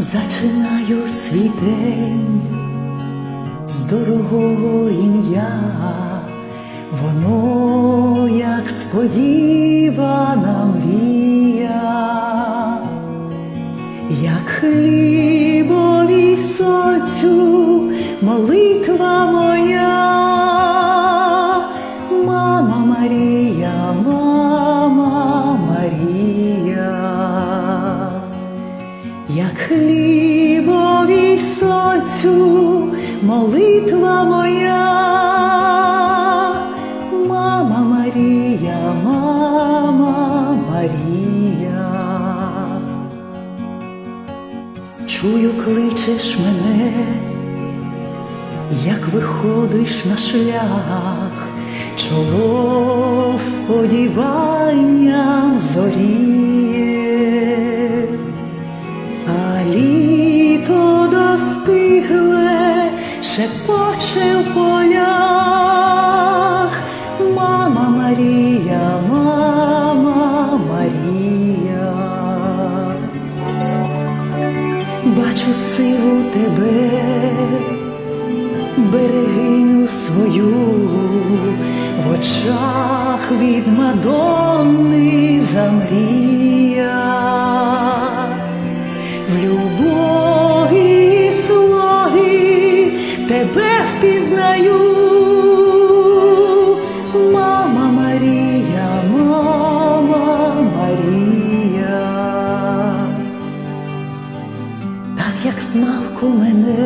Зачинаю свій день з дорогого ім'я, воно як сподівана мрія, як хлібовій соцю молитва моя, молитва моя, мама Марія, мама Марія, чую, кличеш мене, як виходиш на шлях, чоло сподіванням зоріє. А літо достигле, шепоче в полях, мама Марія, мама Марія, бачу силу тебе, берегиню свою, в очах від Мадонни замрія впізнаю, мама Марія, мама Марія, так як смавку мене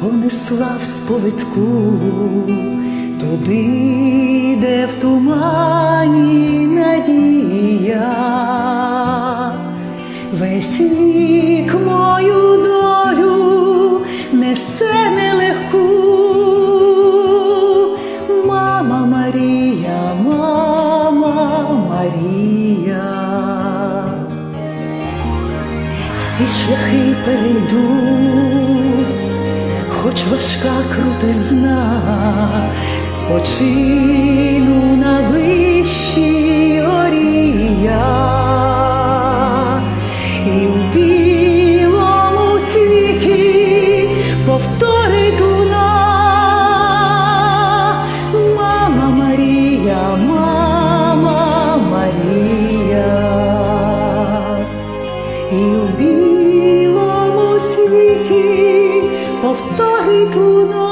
понесла в сповідку туди, де в тумані надія. Весь вік Марія, мама Марія, всі шляхи перейду, хоч важка крутизна, спочину tu no